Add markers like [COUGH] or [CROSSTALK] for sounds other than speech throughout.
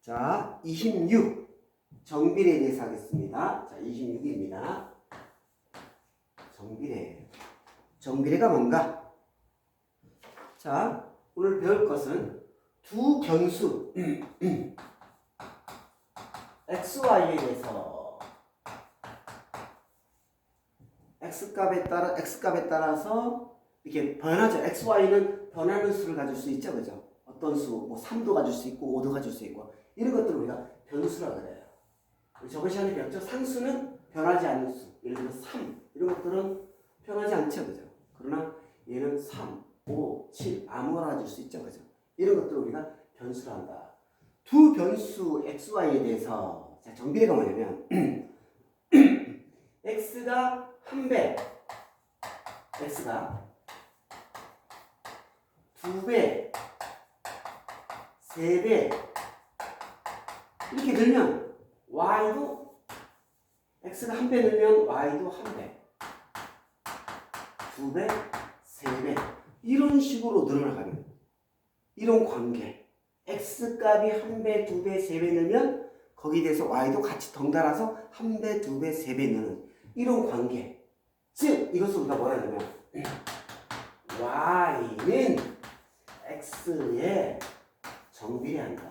자, 26. 정비례에 대해서 하겠습니다. 자, 26입니다. 정비례. 정비례가 뭔가? 자, 오늘 배울 것은 두 변수 [CLEARS THROAT] xy에 대해서 x값에 따라 x값에 따라서 이렇게 변하죠. xy는 변하는 수를 가질 수 있죠, 그죠? 어떤 수, 뭐 3도 가질 수 있고 5도 가질 수 있고 이런 것들을 우리가 변수라 그래요. 우리 저번 시간에 배웠죠. 상수는 변하지 않는 수. 예를 들어 3 이런 것들은 변하지 않죠, 그죠? 그러나 얘는 3, 5, 7 아무거나 가질 수 있죠, 그죠? 이런 것들을 우리가 변수라 한다. 두 변수 xy에 대해서 자, 정비례가 뭐냐면 x가 한 배, x가 두 배, 세 배, 이렇게 늘면 y도 x가 한 배 늘면 y도 한 배, 두 배, 세 배, 이런 식으로 늘어나가는 이런 관계. x 값이 한 배, 두 배, 세 배 늘면 거기에 대해서 y도 같이 덩달아서 한 배, 두 배, 세배 느는 이런 관계. 즉 이것을 우리가 뭐라 하냐면 y는 x에 정비례한다.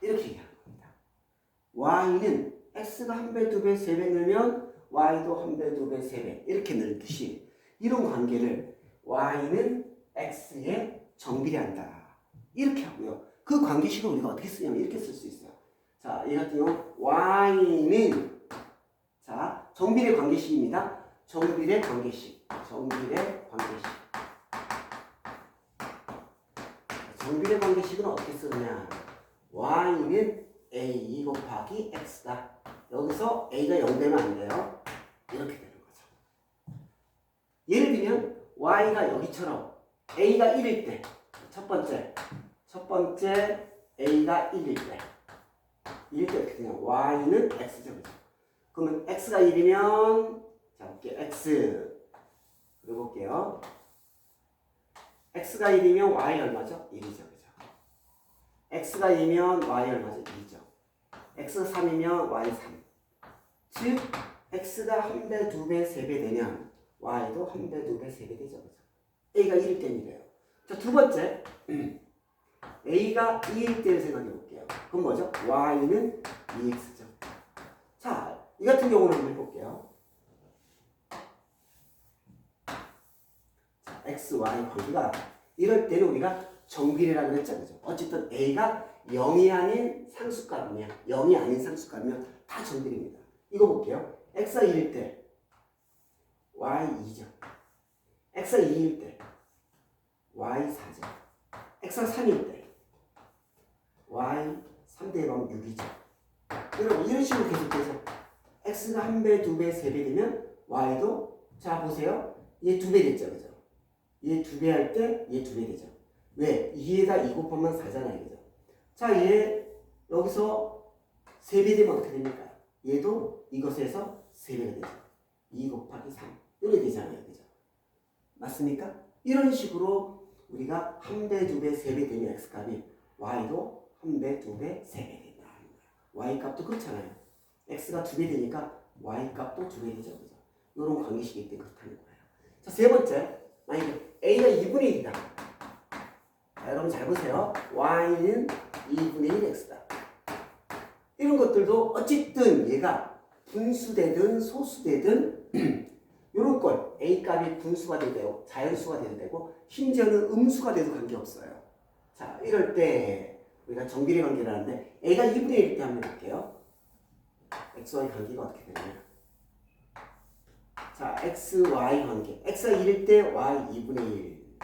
이렇게 얘기하는 겁니다. y는 x가 한 배, 두 배, 세 배 늘면 y도 한 배, 두 배, 세 배 이렇게 늘듯이 이런 관계를 y는 x에 정비례한다. 이렇게 하고요. 그 관계식을 우리가 어떻게 쓰냐면 이렇게 쓸 수 있어요. 자, 이 같은 경우 y는 자 정비례 관계식입니다. 정비례 관계식, 정비례 관계식. 정비례 관계식은 어떻게 쓰느냐? y는 a 곱하기 x다. 여기서 a가 0 되면 안 돼요. 이렇게 되는 거죠. 예를 들면 y가 여기처럼 a가 1일 때, 첫 번째, 첫 번째 a가 1일 때, 1일 때 어떻게 되냐? y는 x죠? 그러면 x가 1이면 자 볼게요, x 볼게요. x가 1이면 y 얼마죠? 1이죠, 그죠? x가 2면 y 얼마죠? 2죠. x가 3이면 y 3. 즉 x가 한 배, 두 배, 세 배 되면 y도 한 배, 두 배, 세 배 되죠. 그죠? a가 1일 때이래요. 자, 두 번째. [CLEARS THROAT] a가 2일 때를 생각해 볼게요. 그럼 뭐죠? y는 2x죠. 자, 이 같은 경우는 한번 해볼게요. X, y 관계가 이럴 때는 우리가 정비례라고 했죠. 그죠? 어쨌든 a가 0이 아닌 상수값이면 0이 아닌 상수값이면 다 정비례입니다. 이거 볼게요. x가 1일 때 y 2죠. x가 2일 때 y 4죠. x가 3일 때 y 3대 1하면 6이죠. 여러분 이런 식으로 계속해서 x가 한 배, 두 배, 세 배 되면 y도 자 보세요. 얘 두 배 됐죠. 그죠? 얘 두 배 할 때 얘 두 배 되죠. 왜? 2에다 2 곱하면 4잖아요. 그죠? 자, 얘 여기서 세배 되면 어떻게 됩니까? 얘도 이것에서 세 배가 되죠. 2 곱하기 3 이렇게 되잖아요. 그죠? 맞습니까? 이런 식으로 우리가 한 배, 두 배, 세 배 되면 x값이 y도 한 배, 두 배, 세 배 된다. y 값도 그렇잖아요. x가 두 배 되니까 y 값도 두 배 되죠. 그죠? 이런 관계식이기 때문에 그렇다는 거예요. 자, 세 번째. 만약에 a가 2분의 1이다. 자, 여러분 잘 보세요. y는 2분의 1 x다. 이런 것들도 어쨌든 얘가 분수되든 소수되든 [CLEARS THROAT] 이런 걸 a 값이 분수가 돼도 되고 자연수가 돼도 되고 심지어는 음수가 돼도 관계없어요. 자, 이럴 때 우리가 정비례 관계를 하는데 a가 2분의 1일 때 한번 볼게요. xy 관계가 어떻게 되냐? 자, x, y 관계. x가 1일 때 y 2분의 1.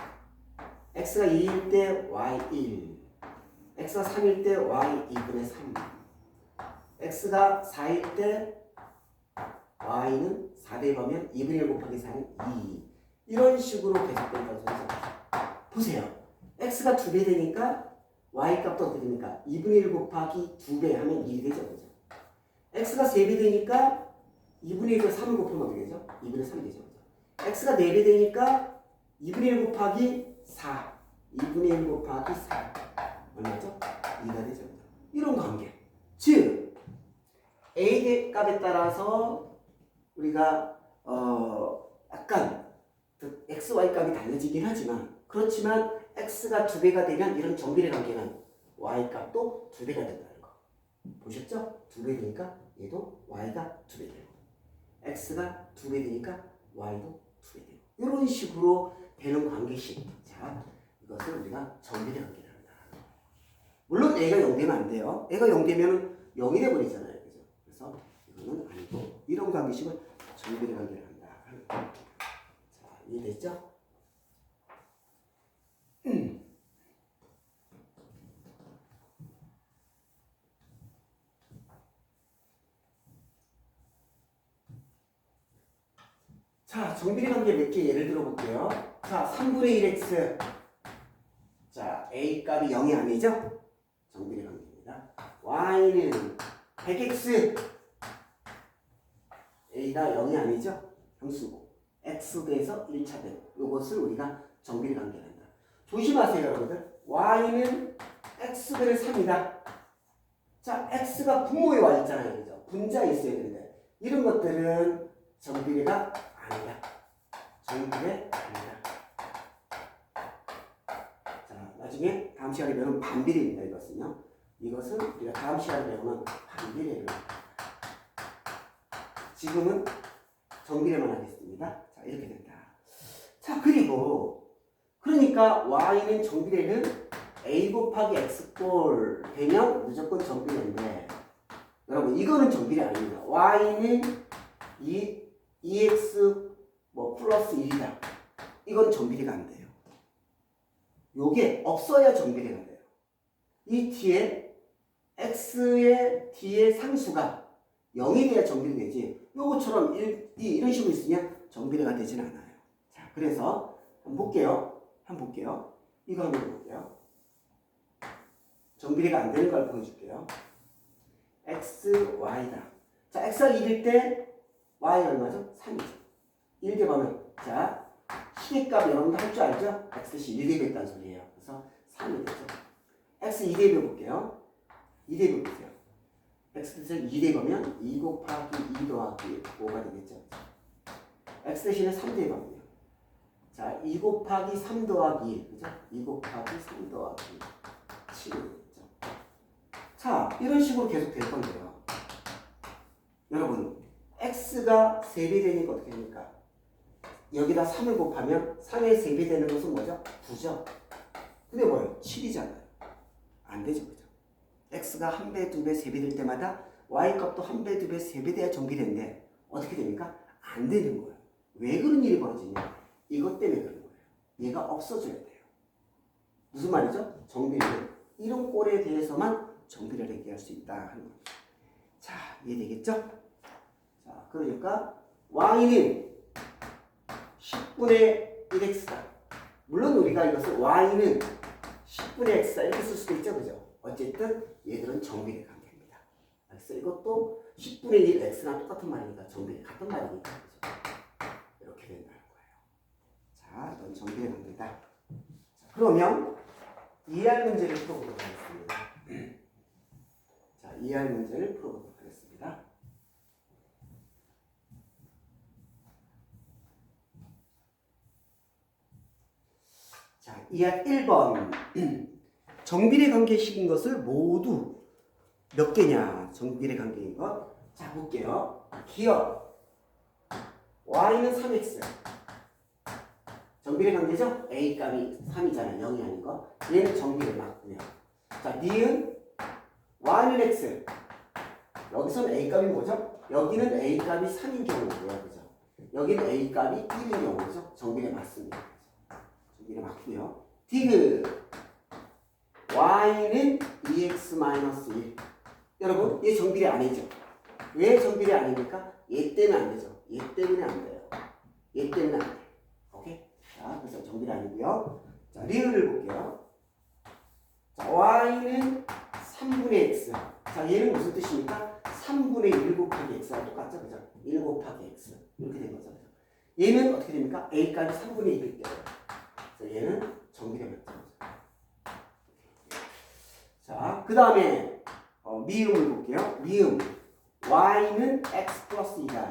x가 2일 때 y 1. x가 3일 때 y 2분의 3. x가 4일 때 y는 4대 보면 2분의 1 곱하기 4는 2. 이런 식으로 계속된다고 해서 보세요. x가 2배 되니까 y 값도 어떻게 됩니까? 2분의 1 곱하기 2배 하면 1이 되죠. 그죠? x가 3배 되니까 2분의 1을 3을 곱하면 어떻게 되죠? 2분의 3이 되죠. x가 4배 되니까 2분의 1 곱하기 4. 2분의 1 곱하기 4. 얼마죠? 2가 되죠. 이런 관계. 즉, a 값에 따라서 우리가 어 약간 그 x, y 값이 달라지긴 하지만 그렇지만 x가 두 배가 되면 이런 정비례 관계는 y 값도 두 배가 된다는 거. 보셨죠? 두배 되니까 얘도 y가 두배 되고 x가 두배 되니까 y도 두배 되고 이런 식으로 되는 관계식. 자, 이것을 우리가 정비례 관계를 한다. 물론 a가 0 되면 안 돼요. a가 0 되면 0이 돼 버리잖아요. 그죠? 그래서 이거는 아니고 이런 관계식을 정비례 관계를 한다. 자, 이해됐죠? 자, 정비례 관계 몇 개 예를 들어 볼게요. 자, 3분의 1x. 자, a 값이 0이 아니죠? 정비례 관계입니다. y는 100x. a가 0이 아니죠? 함수고. x배에서 1차배. 이것을 우리가 정비례 관계를 한다. 조심하세요, 여러분들. y는 x배를 3이다. 자, x가 분모에 와 있잖아요. 그죠? 분자에 있어야 되는데. 이런 것들은 정비례가 아니다. 정비례 아니다. 자, 나중에 다음 시간에 배우는 반비례입니다. 이것은요. 이것은 우리가 다음 시간에 배우는 반비례를 지금은 정비례만 하겠습니다. 자, 이렇게 된다. 자, 그리고 그러니까 y는 정비례는 a 곱하기 x꼴 되면 무조건 정비례인데 여러분 이거는 정비례 아닙니다. y는 이 2x 뭐 플러스 1이다. 이건 정비례가 안 돼요. 요게 없어야 정비례가 돼요. 이 뒤에 x의 뒤에 상수가 0이 돼야 정비례 되지. 요거처럼 이, 이, 이런 식으로 있으면 정비례가 되진 않아요. 자, 그래서 한번 볼게요. 한번 볼게요. 이거 한번 볼게요. 정비례가 안 되는 걸 보여줄게요. x, y다. 자, x가 1일 때 y 얼마죠? 3이죠. 1 대보면 자 시계값 여러분도 할 줄 알죠? x시 1 대비했다는 소리예요. 그래서 3이 되죠. x 2 대비 볼게요. 2 대비 보세요. x 대신 2 대보면 2 곱하기 2 더하기 5가 되겠죠. x 대신에 3 대보면 자, 2 곱하기 3 더하기 1, 그죠? 2 곱하기 3 더하기 7이 되겠죠. 자, 이런 식으로 계속 될 건데요. 여러분, x가 3배 되니까 어떻게 됩니까? 여기다 3을 곱하면 3의 3배 되는 것은 뭐죠? 9죠. 근데 뭐예요? 7이잖아요. 안 되죠. 그죠? x가 1배, 2배, 3배 될 때마다 y 값도 1배, 2배, 3배 돼야 정비되는데 어떻게 됩니까? 안 되는 거예요. 왜 그런 일이 벌어지냐? 이것 때문에 그런 거예요. 얘가 없어져야 돼요. 무슨 말이죠? 정비를 이런 꼴에 대해서만 정비를 얘기할 수 있다 하는 거죠. 자, 이해되겠죠? 자, 그러니까 y는 10분의 1x다. 물론 우리가 이것을 y는 10분의 x다 이렇게 쓸 수도 있죠, 그죠? 어쨌든 얘들은 정비례 관계입니다. 그래서 이것도 10분의 1 x랑 똑같은 말이니까 정비례 같은 말이니까 그죠? 이렇게 된다는 거예요. 자, 이건 정비례 관계다. 자, 그러면 이해할 문제를 풀어보도록 하겠습니다. [CLEARS THROAT] 자, 이해할 문제를 풀어보도록 하겠습니다. 자, 이할 1번. [CLEARS THROAT] 정비례 관계식인 것을 모두 몇 개냐? 정비례 관계인 것. 자, 볼게요. 기억. y는 3x. 정비례 관계죠? a 값이 3이잖아요. 0이 아닌 거. 얘는 정비례 맞고요. 자, 니은 y는 x. 여기서는 a 값이 뭐죠? 여기는 a 값이 3인 경우고요. 그죠? 여기는 a 값이 1인 경우죠. 정비례 맞습니다. 정비례 맞고요. 디귿 y는 2x-1 여러분 얘 정비례 아니죠? 왜 정비례 아닙니까? 얘 때문에 안 되죠. 얘 때문에 안 돼요. 얘 때문에 안 돼요. 오케이? 자, 그래서 정비례 아니고요. 자, 리을을 볼게요. 자, y는 3분의 x. 자, 얘는 무슨 뜻입니까? 3분의 1 곱하기 x랑 똑같죠? 그죠? 1 곱하기 x. 이렇게 된 거죠. 얘는 어떻게 됩니까? a까지 3분의 2일 때. 그래서 얘는 정비례 맞죠. 자, 그 다음에 어, 미음을 볼게요. 미음. y는 x 플러스 2다.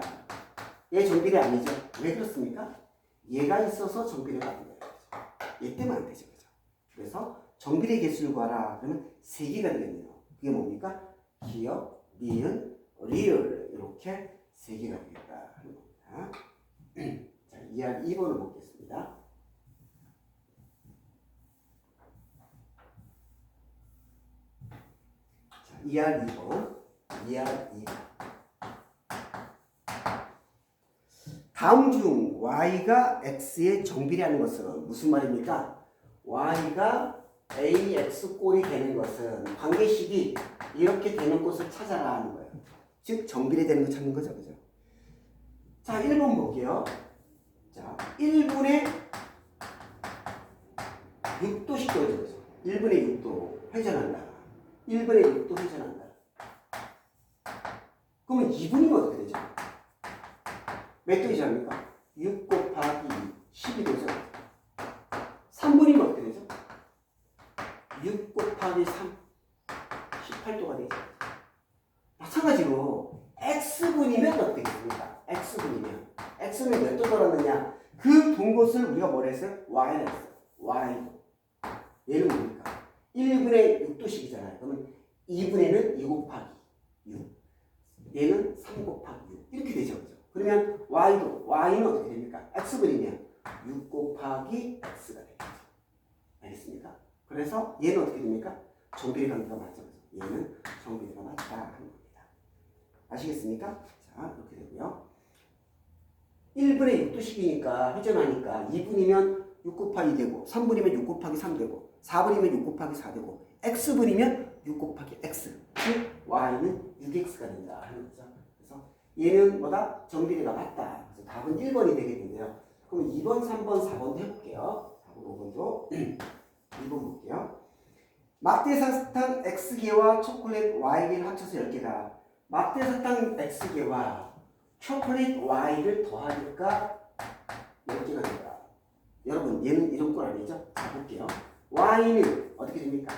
얘 정비례 아니죠? 왜 그렇습니까? 얘가 있어서 정비례가 안 돼요. 얘 때문에 안 되죠. 그죠? 그래서 정비례 개수를 구하라. 그러면 세 개가 되겠네요. 그게 뭡니까? 기억, 니은, 리을 이렇게 세 개가 되겠다. [CLEARS THROAT] 자, 2할 2번을 보겠습니다. 자, 2할 2번, 2할 2번. 다음 중 y가 x의 정비례하는 것은 무슨 말입니까? y가 ax 꼴이 되는 것은 관계식이 이렇게 되는 곳을 찾아라 하는 거예요. 즉 정비례 되는 거 찾는 거죠, 그죠? 자, 1번 볼게요. 자, 1분의 6도씩 되어져 거죠. 1분의 6도 회전한다. 1분의 6도 회전한다. 그러면 2분이면 어떻게 되죠? 몇 도이 잡니까? 6 곱하기 10이 되죠. 3분이면 어떻게 되죠? 6 곱하기 3, 18도가 되죠. 마찬가지로 x분이면 어떻게 되겠습니까? x분이면 x는 몇도 돌았느냐? 그돈 것을 우리가 뭐라 했어요? y라 했어요. y. 얘는 뭡니까? 1분의 6도씩이잖아요. 그러면 2분에는 2 곱하기 6. 얘는 3 곱하기 6. 이렇게 되죠. 그죠? 그러면 y도 y는 어떻게 됩니까? x분이면 6 곱하기 x가 되겠죠. 알겠습니까? 그래서 얘는 어떻게 됩니까? 정비례 관계가 맞죠. 얘는 정비례가 맞다 하는 겁니다. 아시겠습니까? 자, 이렇게 되고요. 1분의 6도씩이니까 회전하니까 2분이면 6 곱하기 되고 3분이면 6 곱하기 3 되고 4분이면 6 곱하기 4 되고 x분이면 6 곱하기 x 즉 y는 6x가 된다 하는 거죠. 그래서 얘는 뭐다? 정비례가 맞다. 그래서 답은 1번이 되겠는데요. 그럼 2번, 3번, 4번도 해볼게요. 4번, 5번도 2번 볼게요. 막대사탕 X개와 초콜릿 Y개를 합쳐서 10개다. 막대사탕 X개와 초콜릿 Y를 더하니까 10개가 된다. 여러분 얘는 이런 꼴 아니죠? 자 볼게요. Y는 어떻게 됩니까?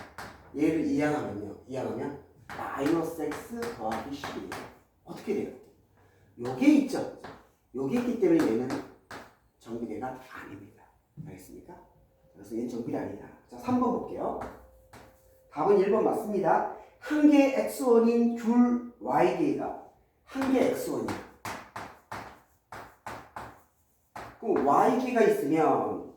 얘를 이항하면요. 이항하면 마이너스 X 더하기 10이 돼요. 어떻게 돼요? 요게 있죠? 요게 있기 때문에 얘는 정비례가 아닙니다. 알겠습니까? 그래서 얘는 정비례 아니다. 자 3번 볼게요. 답은 1번 맞습니다. 한개 x1인 줄 y개가 한개 x1이야. 그럼 y개가 있으면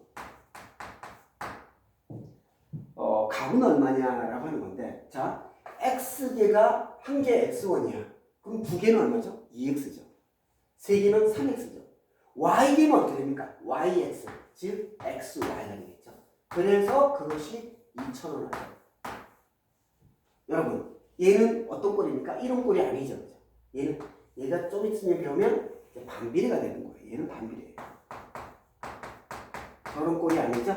어, 값은 얼마냐라고 하는 건데 자 x개가 한 개 x1이야. 그럼 두 개는 얼마죠? 2x죠. 세 개는 3x죠. y개는 어떻게 됩니까? yx 즉 xy가 되겠죠. 그래서 그것이 2,000원이에요. 여러분, 얘는 어떤 꼴입니까? 이런 꼴이 아니죠. 그죠? 얘는, 얘가 좀 있으면 배우면 반비례가 되는 거예요. 얘는 반비례예요. 저런 꼴이 아니죠?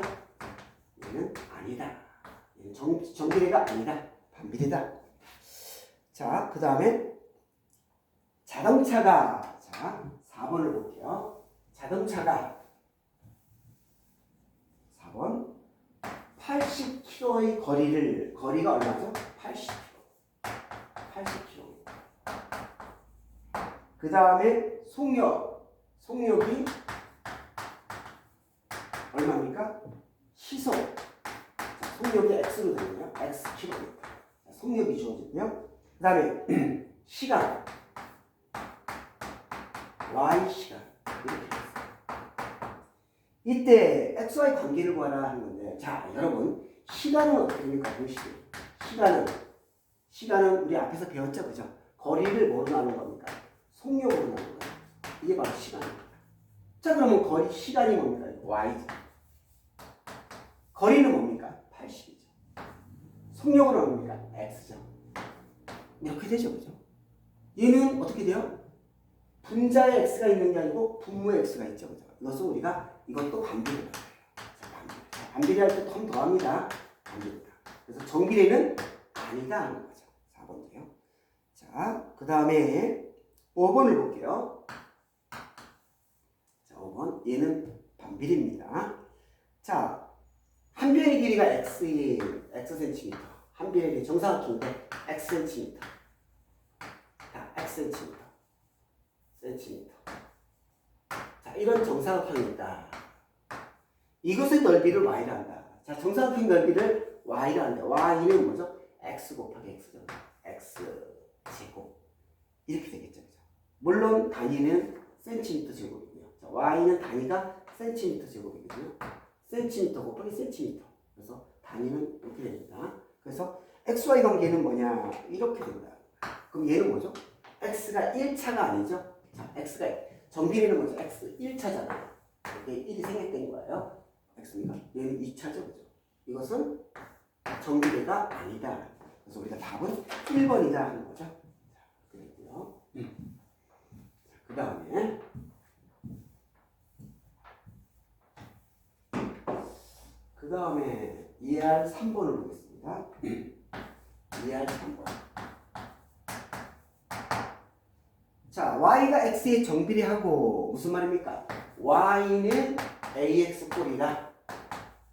얘는 아니다. 얘는 정, 정비례가 아니다. 반비례다. 자, 그 다음에 자동차가, 자, 4번을 볼게요. 자동차가 4번 80km의 거리를 거리가 얼마죠? 80km. 80km. 그 다음에 속력. 속력이 얼마입니까? 시속. X로 되고요. x. 자, 속력이 주어지고요. 그 다음에 [CLEARS THROAT] 시간. y 시간. 이렇게 됐어요. 이때 XY 관계를 구하라 하는 건데, 자, 여러분, 시간은 어떻게 됩니까? 공식이. 시간은, 시간은 우리 앞에서 배웠죠? 그죠? 거리를 뭐로 나눈 겁니까? 속력으로 나눈 거예요. 이게 바로 시간입니다. 자, 그러면 거리, 시간이 뭡니까? Y죠. 거리는 뭡니까? 80이죠. 속력으로 뭡니까? X죠. 이렇게 되죠, 그죠? 얘는 어떻게 돼요? 분자의 x가 있는 게 아니고 분모의 x가 있죠. 그죠? 이것은 우리가 이것도 반비례다. 자, 반비례 할때좀 더합니다. 반비례다. 그래서 정비례는 아니다 하는 거죠. 4번이요. 자, 그 다음에 5번을 볼게요. 자, 5번. 얘는 반비례입니다. 자, 한 변의 길이가 x인 x 센티미터. 한 변의 길이 정사각형인데 x 센티미터. 자, x 센티미터. 센티미터. 자, 이런 정사각형이다. 이것의 넓이를 y라 한다. 자, 정사각형 넓이를 y라 한다. y는 뭐죠? x 곱하기 x죠. x 제곱. 이렇게 되겠죠. 그죠? 물론 단위는 센티미터 제곱이고요. 자, y는 단위가 센티미터 제곱이거든요. 센티미터 곱하기 센티미터. 그래서 단위는 이렇게 됩니다. 그래서 xy 관계는 뭐냐? 이렇게 된다. 그럼 얘는 뭐죠? x가 1차가 아니죠? 자, x가 정비례는 뭐죠? x 1차잖아요. 이게 1이 생략된 거예요. x입니다. 얘는 2차죠. 그죠? 이것은 정비례가 아니다. 그래서 우리가 답은 1번이다 하는 거죠. 자, 그랬고요. 그 다음에 그 다음에 2R 3번을 보겠습니다. 2R 3번. 자, y가 x에 정비례하고 무슨 말입니까? y는 ax 꼴이다.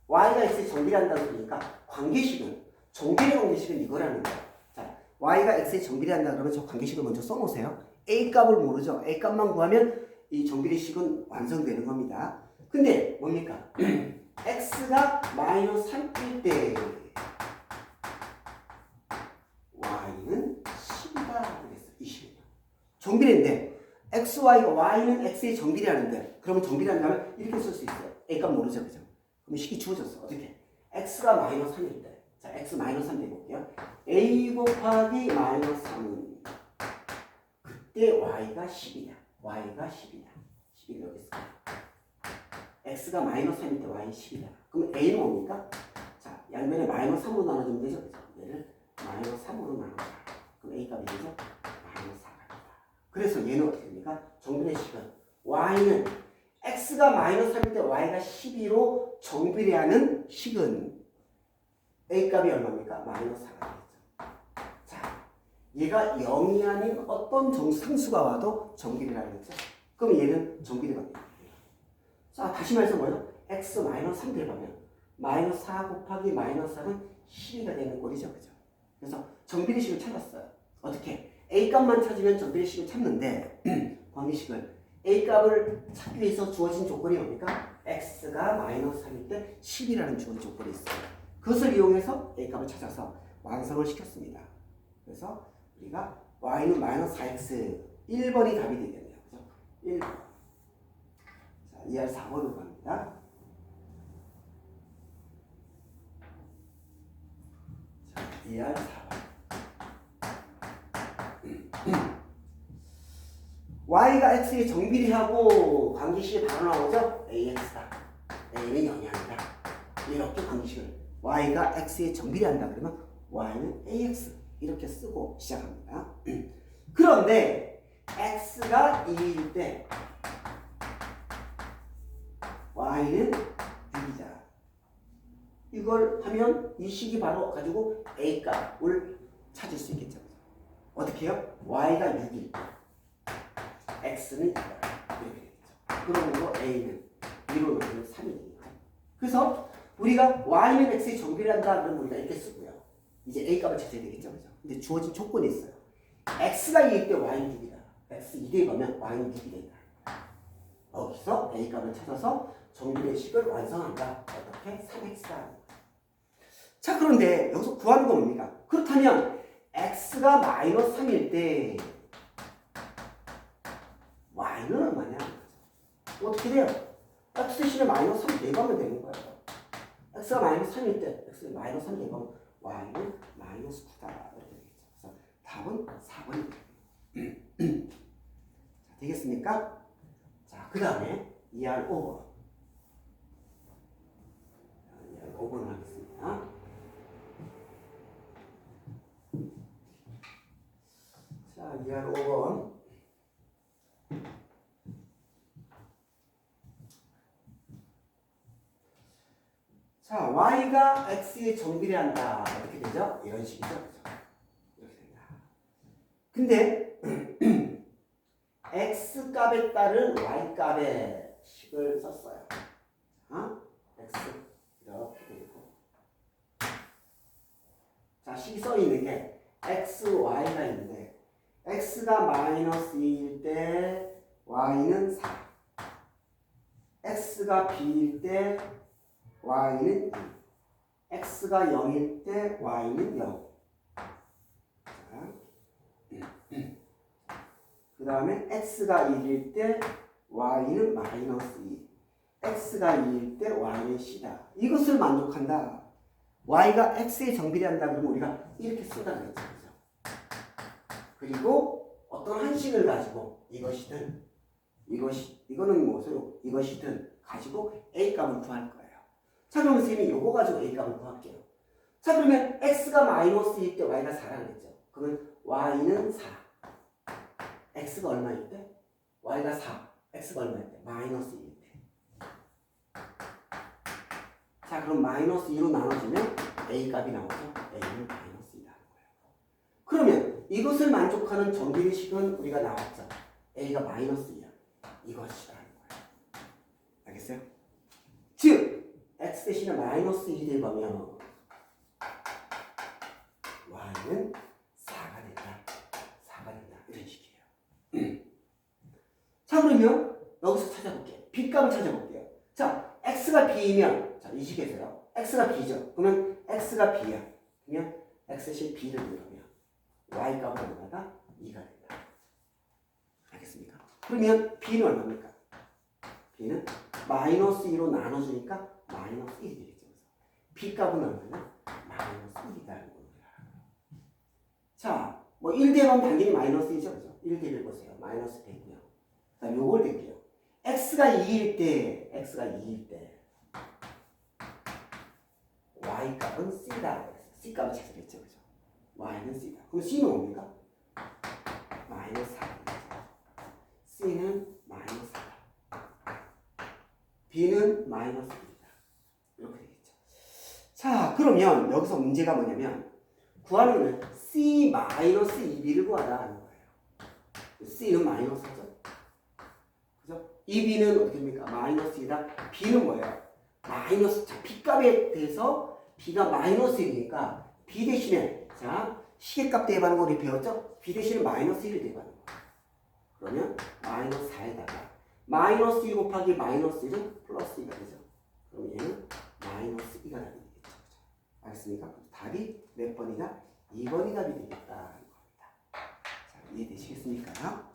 y가 x에 정비례한다고 그러니까 관계식은 정비례 관계식은 이거라는 거야. 자, y가 x에 정비례한다 그러면 저 관계식을 먼저 써놓으세요. a 값을 모르죠. a 값만 구하면 이 정비례식은 완성되는 겁니다. 근데 뭡니까? [CLEARS THROAT] x가 마이너스 3일 때 y는 10이다 그랬어. 20이다. 정비례인데 x, y가 y는 x의 정비례하는데 그러면 정비례한다면 이렇게 쓸 수 있어요. a 값 모르죠, 그죠? 그럼 식이 주어졌어. 어떻게? x가 마이너스 3일 때. 자, x 마이너스 3 해볼게요. a 곱하기 마이너스 3은 그때 y가 10이야. y가 10이야. 10이 여기 있어. X가 마이너스 3일 때 y는 10이다. 그럼 a는 뭡니까? 자, 양면에 마이너스 3으로 나눠주면 되죠. 얘를 마이너스 3으로 나눠줘. 그럼 a 값이 되죠? 마이너스 4가 된다. 그래서 얘는 어떻게 됩니까? 정비례 식은 y는 x가 마이너스 3일 때 y가 12로 정비례하는 식은 a 값이 얼마입니까? 마이너스 4가 되겠죠. 자, 얘가 0이 아닌 어떤 정상수가 와도 정비례라는 거죠. 그럼 얘는 정비례가 됩니다. 자, 다시 말해서 뭐예요? x 마이너스 3 대보면 마이너스 4 곱하기 마이너스 4는 12가 되는 꼴이죠. 그죠? 그래서 정비례식을 찾았어요. 어떻게? a 값만 찾으면 정비례식을 찾는데 [CLEARS THROAT] 관계식을 a 값을 찾기 위해서 주어진 조건이 뭡니까? x가 마이너스 3일 때 10이라는 주어진 조건이 있어요. 그것을 이용해서 a 값을 찾아서 완성을 시켰습니다. 그래서 우리가 y는 마이너스 4x 1번이 답이 되겠네요. 그죠? 1번. 자, 2할 4번으로 갑니다. 자, 2할 4번. y가 x에 정비례하고 관계식이 바로 나오죠? ax다. a는 영향이다. 이렇게 관계식을 y가 x에 정비례한다 그러면 y는 ax 이렇게 쓰고 시작합니다. [CLEARS THROAT] 그런데 x가 2일 때 y는 6이다. 이걸 하면 이 식이 바로 가지고 a 값을 찾을 수 있겠죠. 어떻게 해요? y가 6일 때 x는 2다. 이렇게 되겠죠. 그러므로 a는 1로 놓으면 3이 됩니다. 그래서 우리가 y는 x에 정비를 한다 그러면 우리가 이렇게 쓰고요. 이제 a 값을 찾아야 되겠죠. 그죠? 근데 주어진 조건이 있어요. x가 2일 때 y는 6이다. x 2대 가면 y는 6이 된다. 여기서 a 값을 찾아서 정비례 식을 완성한다. 어떻게? 3x가 자 그런데 여기서 구하는 건 뭡니까? 그렇다면 x가 마이너스 3일 때 y는 얼마냐? 어떻게 돼요? x 대신에 마이너스 3 내가면 되는 거예요. x가 마이너스 3일 때 x는 마이너스 3 내가면 y는 마이너스 9다. 이렇게 되겠죠. 그래서 답은 4번입니다. [CLEARS THROAT] 자, 되겠습니까? 자, 그 다음에 2R 5번. 2R 5번을 하겠습니다. 자, 2R 5번. 자, y가 x에 정비례한다. 어떻게 되죠? 이런 식이죠. 이렇게 된다. 근데 [CLEARS THROAT] x 값에 따른 y 값의 식을 썼어요. 자, x 이렇게 되고 자, 써 있는 게 x, y가 있는데 x가 마이너스 2일 때 y는 4 x가 b일 때 y는 2 x가 0일 때 y는 0 그 다음에 x가 1일 때 y는 마이너스 2 x가 2일 때 y는 c다. 이것을 만족한다. Y가 x에 정비례한다 그러면 우리가 이렇게 쓰다 그랬죠 그죠? 그리고 어떤 한 식을 가지고 이것이든 이것이 이거는 뭐 소용 이것이든 가지고 a 값을 구할 거예요. 자 그러면 선생님이 요거 가지고 a 값을 구할게요. 자 그러면 x가 마이너스 2일 때 y가 4라 그랬죠. 그러면 y는 4 x가 얼마일 때? y가 4 x가 얼마일 때? 마이너스 2일 때 자 그럼 마이너스 2로 나눠주면 a 값이 나오죠? A는 마이너스 2라는 거예요. 그러면 이것을 만족하는 정비례식은 우리가 나왔죠? A가 마이너스 2야. 이것이라는 거예요. 알겠어요? 즉 x 대신에 마이너스 2 대보면 y는 4가 된다. 4가 된다. 이런 식이에요. 자 그러면 여기서 찾아볼게요. B값을 찾아볼게요. 자 x가 b이면 자 이 식에서요 x가 b죠 그러면 x가 b야 그러면 x 대신 b를 넣으면 y 값은 얼마다? 2가 된다 알겠습니까? 그러면 b는 얼마입니까? b는 마이너스 2로 나눠주니까 마이너스 1이 되겠죠 b 값은 얼마냐? 마이너스 1이다는 거예요 자, 뭐 1 대면 당연히 마이너스 1이죠 그죠? 1 대를 보세요 마이너스 되고요 자, 요걸 될게요 x가 2일 때 x가 2일 때 y 값은 c다 c 값을 찾으랬죠 그죠? y는 c다 그럼 c는 뭡니까? 마이너스 4 c는 마이너스 4 b는 마이너스 1이다 이렇게 되겠죠 자 그러면 여기서 문제가 뭐냐면 구하는 c 마이너스 2b를 구하라는 거예요 c는 마이너스죠 그죠? 2b는 어떻게 됩니까? 마이너스 2다 b는 뭐예요? 마이너스 자 b값에 대해서 b가 마이너스 1이니까 b 대신에 자 시계값 대입하는 거 우리 배웠죠? b 대신에 마이너스 1을 대입하는 거 그러면 마이너스 4에다가 마이너스 2 곱하기 마이너스 1은 플러스 2가 되죠 그럼 얘는 마이너스 2가 답이 되겠죠 그죠? 알겠습니까? 답이 몇 번이다? 2번이 답이 자 이해되시겠습니까?